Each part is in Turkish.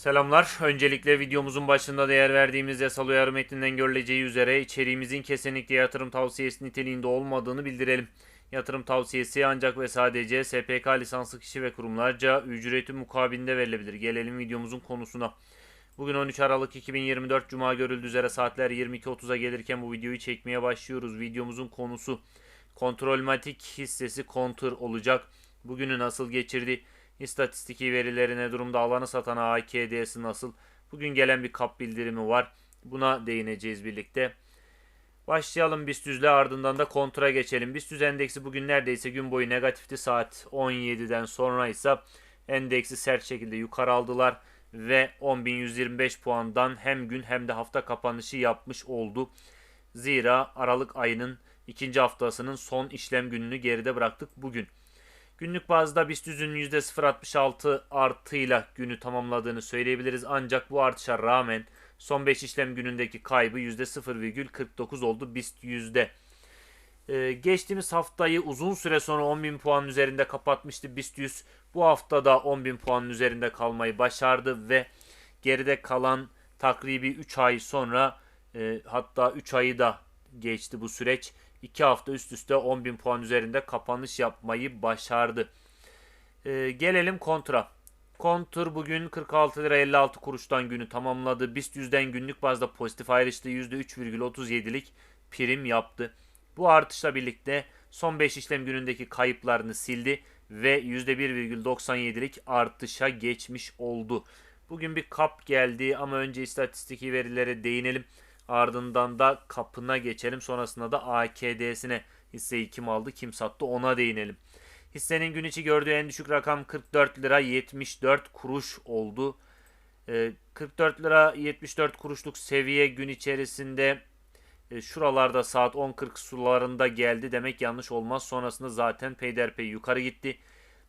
Selamlar. Öncelikle videomuzun başında değer verdiğimiz yasal uyarı metninden görüleceği üzere içeriğimizin kesinlikle yatırım tavsiyesi niteliğinde olmadığını bildirelim. Yatırım tavsiyesi ancak ve sadece SPK lisanslı kişi ve kurumlarca ücreti mukabilinde verilebilir. Gelelim videomuzun konusuna. Bugün 13 Aralık 2024 Cuma görüldüğü üzere saatler 22.30'a gelirken bu videoyu çekmeye başlıyoruz. Videomuzun konusu kontrolmatik hissesi kontur olacak. Bugünü nasıl geçirdi? İstatistiki verileri ne durumda? Alanı satan AKD'si nasıl? Bugün gelen bir kap bildirimi var. Buna değineceğiz birlikte. Başlayalım BIST 100'le ardından da kontra geçelim. BIST 100 endeksi bugün neredeyse gün boyu negatifti. Saat 17'den sonra ise endeksi sert şekilde yukarı aldılar ve 10.125 puandan hem gün hem de hafta kapanışı yapmış oldu. Zira Aralık ayının ikinci haftasının son işlem gününü geride bıraktık bugün. Günlük bazda BIST 100'ün %0.66 artıyla günü tamamladığını söyleyebiliriz. Ancak bu artışa rağmen son 5 işlem günündeki kaybı %0,49 oldu BIST yüzde. Ee, geçtiğimiz haftayı uzun süre sonra 10.000 puan üzerinde kapatmıştı BIST 100. Bu hafta da 10.000 puanın üzerinde kalmayı başardı ve geride kalan takribi 3 ay sonra e, hatta 3 ayı da geçti bu süreç. 2 hafta üst üste 10.000 puan üzerinde kapanış yapmayı başardı. Ee, gelelim kontra. Kontur bugün 46 lira 56 kuruştan günü tamamladı. BIST 100'den günlük bazda pozitif ayrıştı. %3,37'lik prim yaptı. Bu artışla birlikte son 5 işlem günündeki kayıplarını sildi ve %1,97'lik artışa geçmiş oldu. Bugün bir kap geldi ama önce istatistiki verilere değinelim. Ardından da kapına geçelim. Sonrasında da AKD'sine hisseyi kim aldı kim sattı ona değinelim. Hissenin gün içi gördüğü en düşük rakam 44 lira 74 kuruş oldu. 44 lira 74 kuruşluk seviye gün içerisinde e, şuralarda saat 10.40 sularında geldi demek yanlış olmaz. Sonrasında zaten peyderpey yukarı gitti.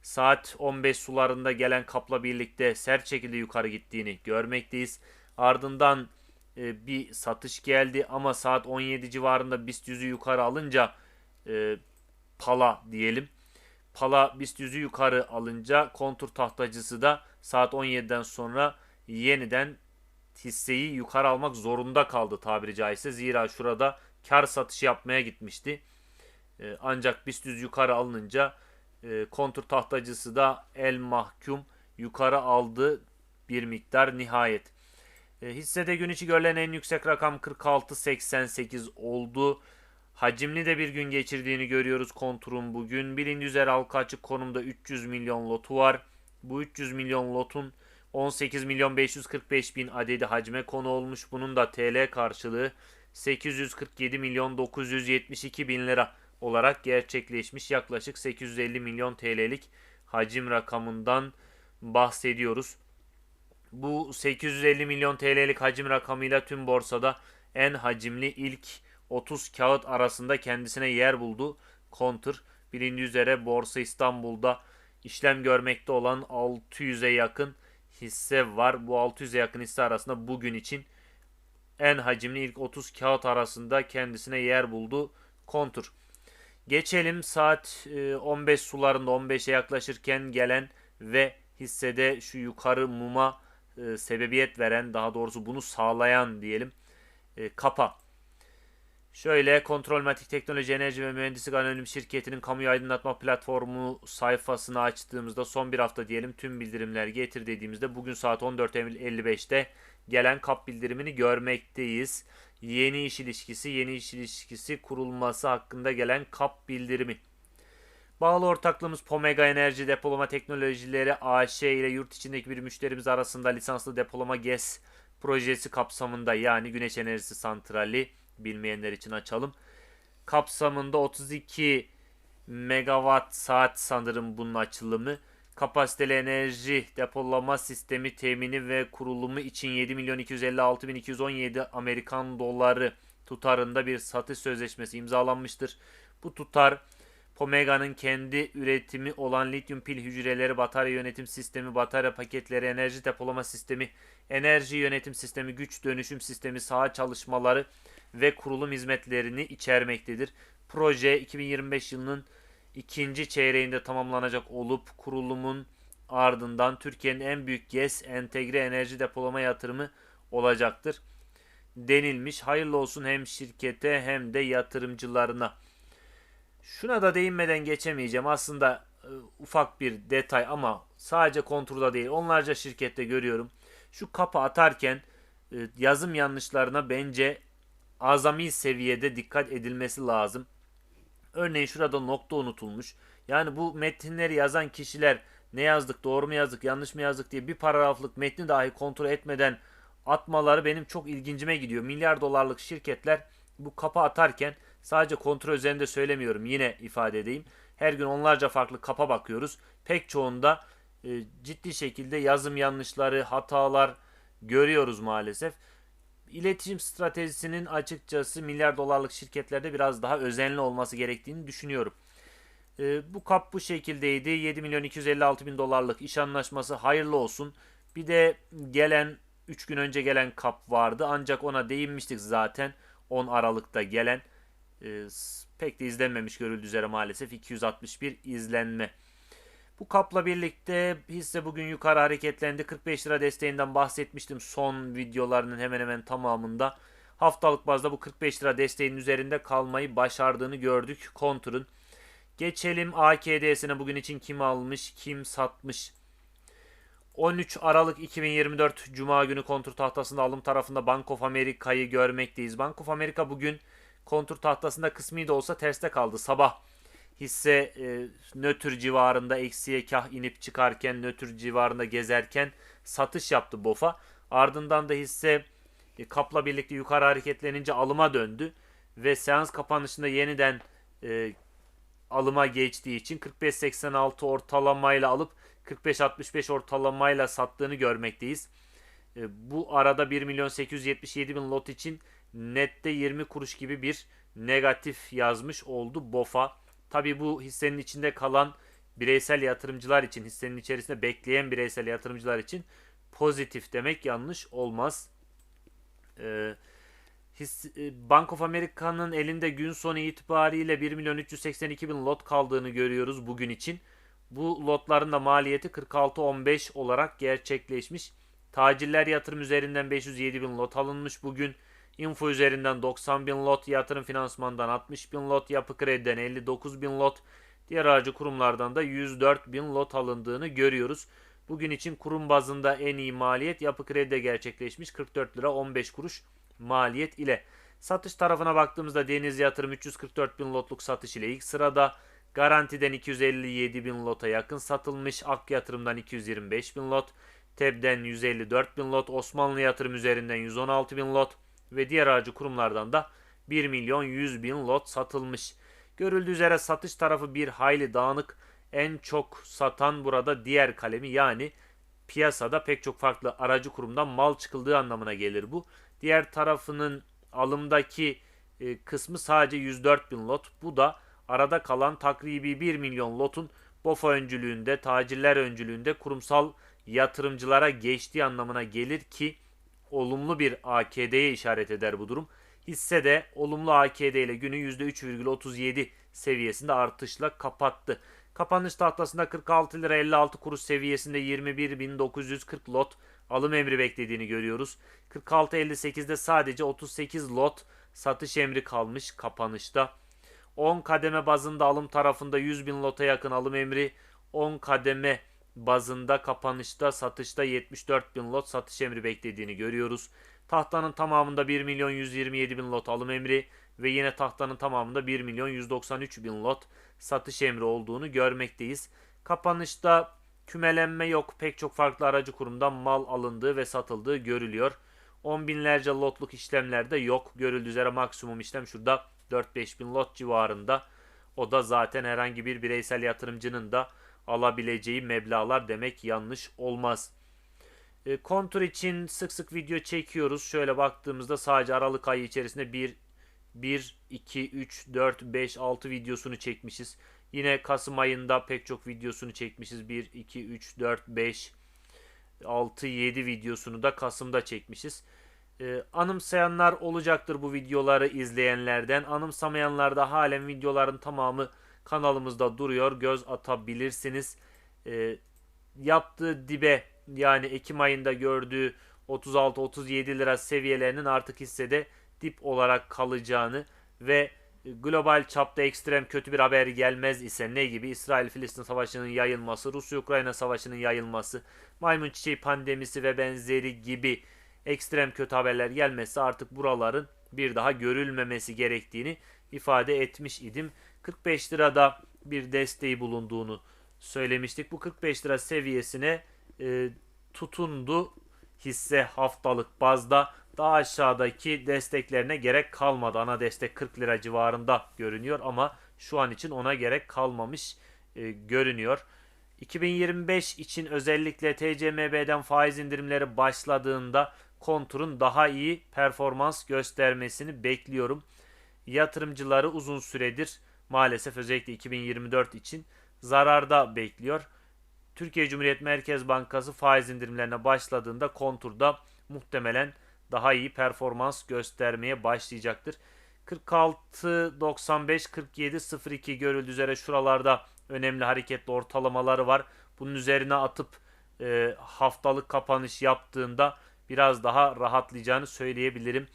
Saat 15 sularında gelen kapla birlikte sert şekilde yukarı gittiğini görmekteyiz. Ardından e, bir satış geldi ama saat 17 civarında BIST 100'ü yukarı alınca e, pala diyelim. Pala BIST 100'ü yukarı alınca kontur tahtacısı da saat 17'den sonra yeniden hisseyi yukarı almak zorunda kaldı tabiri caizse. Zira şurada kar satışı yapmaya gitmişti. E, ancak BIST 100 yukarı alınınca e, kontur tahtacısı da el mahkum yukarı aldı bir miktar nihayet. E, hissede gün içi görülen en yüksek rakam 46.88 oldu. Hacimli de bir gün geçirdiğini görüyoruz konturun bugün. Bilindiği üzere halka açık konumda 300 milyon lotu var. Bu 300 milyon lotun 18 milyon 545 bin adedi hacme konu olmuş. Bunun da TL karşılığı 847 milyon 972 bin lira olarak gerçekleşmiş. Yaklaşık 850 milyon TL'lik hacim rakamından bahsediyoruz. Bu 850 milyon TL'lik hacim rakamıyla tüm borsada en hacimli ilk 30 kağıt arasında kendisine yer buldu. Counter bilindiği üzere Borsa İstanbul'da işlem görmekte olan 600'e yakın hisse var. Bu 600'e yakın hisse arasında bugün için en hacimli ilk 30 kağıt arasında kendisine yer buldu. Kontur. Geçelim saat 15 e, sularında 15'e yaklaşırken gelen ve hissede şu yukarı muma e, sebebiyet veren daha doğrusu bunu sağlayan diyelim e, kapa. Şöyle Kontrolmatik Teknoloji Enerji ve Mühendislik Anonim Şirketi'nin kamuyu aydınlatma platformu sayfasını açtığımızda son bir hafta diyelim tüm bildirimler getir dediğimizde bugün saat 14.55'te gelen kap bildirimini görmekteyiz. Yeni iş ilişkisi, yeni iş ilişkisi kurulması hakkında gelen kap bildirimi. Bağlı ortaklığımız Pomega Enerji Depolama Teknolojileri AŞ ile yurt içindeki bir müşterimiz arasında lisanslı depolama GES projesi kapsamında yani güneş enerjisi santrali bilmeyenler için açalım. Kapsamında 32 megawatt saat sanırım bunun açılımı. Kapasiteli enerji depolama sistemi temini ve kurulumu için 7 milyon 256 bin 217 Amerikan doları tutarında bir satış sözleşmesi imzalanmıştır. Bu tutar Pomega'nın kendi üretimi olan lityum pil hücreleri, batarya yönetim sistemi, batarya paketleri, enerji depolama sistemi, enerji yönetim sistemi, güç dönüşüm sistemi, saha çalışmaları ve kurulum hizmetlerini içermektedir. Proje 2025 yılının ikinci çeyreğinde tamamlanacak olup kurulumun ardından Türkiye'nin en büyük GES entegre enerji depolama yatırımı olacaktır denilmiş. Hayırlı olsun hem şirkete hem de yatırımcılarına. Şuna da değinmeden geçemeyeceğim. Aslında e, ufak bir detay ama sadece kontrolda değil. Onlarca şirkette görüyorum. Şu kapı atarken e, yazım yanlışlarına bence azami seviyede dikkat edilmesi lazım. Örneğin şurada nokta unutulmuş. Yani bu metinleri yazan kişiler ne yazdık, doğru mu yazdık, yanlış mı yazdık diye bir paragraflık metni dahi kontrol etmeden atmaları benim çok ilgincime gidiyor. Milyar dolarlık şirketler bu kapı atarken sadece kontrol üzerinde söylemiyorum yine ifade edeyim. Her gün onlarca farklı kapa bakıyoruz. Pek çoğunda e, ciddi şekilde yazım yanlışları, hatalar görüyoruz maalesef. İletişim stratejisinin açıkçası milyar dolarlık şirketlerde biraz daha özenli olması gerektiğini düşünüyorum. E, bu kap bu şekildeydi. 7 milyon 256 bin dolarlık iş anlaşması hayırlı olsun. Bir de gelen 3 gün önce gelen kap vardı ancak ona değinmiştik zaten. 10 Aralık'ta gelen e, pek de izlenmemiş görüldüğü üzere maalesef 261 izlenme. Bu kapla birlikte hisse bugün yukarı hareketlendi. 45 lira desteğinden bahsetmiştim son videolarının hemen hemen tamamında. Haftalık bazda bu 45 lira desteğinin üzerinde kalmayı başardığını gördük Kontur'un. Geçelim AKD'sine bugün için kim almış, kim satmış. 13 Aralık 2024 Cuma günü kontur tahtasında alım tarafında Bank of America'yı görmekteyiz. Bank of America bugün kontur tahtasında kısmi de olsa terste kaldı. Sabah hisse e, nötr civarında eksiye kah inip çıkarken nötr civarında gezerken satış yaptı BOF'a. Ardından da hisse e, kapla birlikte yukarı hareketlenince alıma döndü ve seans kapanışında yeniden e, alıma geçtiği için 45.86 ortalamayla alıp 45-65 ortalamayla sattığını görmekteyiz. E, bu arada 1 milyon 877 bin lot için nette 20 kuruş gibi bir negatif yazmış oldu BOFA. Tabi bu hissenin içinde kalan bireysel yatırımcılar için, hissenin içerisinde bekleyen bireysel yatırımcılar için pozitif demek yanlış olmaz. Ee, his, e, Bank of America'nın elinde gün sonu itibariyle 1 milyon 382 bin lot kaldığını görüyoruz bugün için. Bu lotların da maliyeti 46.15 olarak gerçekleşmiş. Taciller yatırım üzerinden 507 bin lot alınmış bugün. Info üzerinden 90 bin lot, yatırım finansmandan 60 bin lot, yapı krediden 59 bin lot, diğer aracı kurumlardan da 104 bin lot alındığını görüyoruz. Bugün için kurum bazında en iyi maliyet yapı kredide gerçekleşmiş 44 lira 15 kuruş maliyet ile. Satış tarafına baktığımızda Deniz Yatırım 344 bin lotluk satış ile ilk sırada. Garantiden 257 bin lota yakın satılmış. Ak yatırımdan 225 bin lot. TEB'den 154 bin lot. Osmanlı yatırım üzerinden 116 bin lot. Ve diğer aracı kurumlardan da 1 milyon 100 bin lot satılmış. Görüldüğü üzere satış tarafı bir hayli dağınık. En çok satan burada diğer kalemi yani piyasada pek çok farklı aracı kurumdan mal çıkıldığı anlamına gelir bu. Diğer tarafının alımdaki e, kısmı sadece 104 bin lot. Bu da arada kalan takribi 1 milyon lotun BOFA öncülüğünde, tacirler öncülüğünde kurumsal yatırımcılara geçtiği anlamına gelir ki olumlu bir AKD'ye işaret eder bu durum. Hisse de olumlu AKD ile günü %3,37 seviyesinde artışla kapattı. Kapanış tahtasında 46 lira 56 kuruş seviyesinde 21.940 lot alım emri beklediğini görüyoruz. 46.58'de sadece 38 lot satış emri kalmış kapanışta. 10 kademe bazında alım tarafında 100 bin lota yakın alım emri 10 kademe bazında kapanışta satışta 74 bin lot satış emri beklediğini görüyoruz. Tahtanın tamamında 1 milyon 127 bin lot alım emri ve yine tahtanın tamamında 1 milyon 193 bin lot satış emri olduğunu görmekteyiz. Kapanışta kümelenme yok. Pek çok farklı aracı kurumdan mal alındığı ve satıldığı görülüyor. 10 binlerce lotluk işlemlerde yok. Görüldüğü üzere maksimum işlem şurada 4-5 bin lot civarında. O da zaten herhangi bir bireysel yatırımcının da alabileceği meblalar demek yanlış olmaz. E, kontur için sık sık video çekiyoruz. Şöyle baktığımızda sadece Aralık ayı içerisinde 1, 1, 2, 3, 4, 5, 6 videosunu çekmişiz. Yine Kasım ayında pek çok videosunu çekmişiz. 1, 2, 3, 4, 5, 6, 7 videosunu da Kasım'da çekmişiz. Ee, anımsayanlar olacaktır bu videoları izleyenlerden. Anımsamayanlar da halen videoların tamamı kanalımızda duruyor. Göz atabilirsiniz. Ee, yaptığı dibe yani Ekim ayında gördüğü 36-37 lira seviyelerinin artık hissede dip olarak kalacağını ve global çapta ekstrem kötü bir haber gelmez ise ne gibi İsrail-Filistin savaşının yayılması, Rusya-Ukrayna savaşının yayılması, maymun çiçeği pandemisi ve benzeri gibi ekstrem kötü haberler gelmezse artık buraların bir daha görülmemesi gerektiğini ifade etmiş idim. 45 lirada bir desteği bulunduğunu söylemiştik. Bu 45 lira seviyesine e, tutundu hisse haftalık bazda daha aşağıdaki desteklerine gerek kalmadı. Ana destek 40 lira civarında görünüyor ama şu an için ona gerek kalmamış e, görünüyor. 2025 için özellikle TCMB'den faiz indirimleri başladığında konturun daha iyi performans göstermesini bekliyorum. Yatırımcıları uzun süredir maalesef özellikle 2024 için zararda bekliyor. Türkiye Cumhuriyet Merkez Bankası faiz indirimlerine başladığında konturda muhtemelen daha iyi performans göstermeye başlayacaktır. 46.95 47.02 görüldüğü üzere şuralarda önemli hareketli ortalamaları var. Bunun üzerine atıp e, haftalık kapanış yaptığında biraz daha rahatlayacağını söyleyebilirim.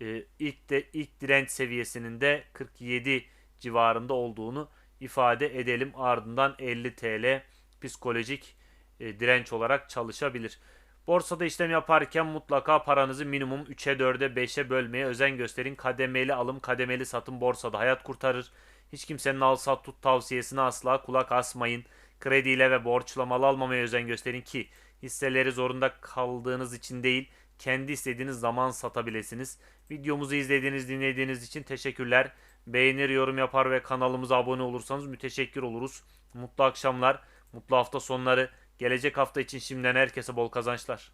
E, ilk de ilk direnç seviyesinin de 47 civarında olduğunu ifade edelim. Ardından 50 TL psikolojik e, direnç olarak çalışabilir. Borsada işlem yaparken mutlaka paranızı minimum 3'e 4'e 5'e bölmeye özen gösterin. Kademeli alım, kademeli satım borsada hayat kurtarır. Hiç kimsenin al sat tut tavsiyesine asla kulak asmayın. Krediyle ve borçla mal almamaya özen gösterin ki hisseleri zorunda kaldığınız için değil, kendi istediğiniz zaman satabilirsiniz. Videomuzu izlediğiniz, dinlediğiniz için teşekkürler. Beğenir, yorum yapar ve kanalımıza abone olursanız müteşekkir oluruz. Mutlu akşamlar, mutlu hafta sonları. Gelecek hafta için şimdiden herkese bol kazançlar.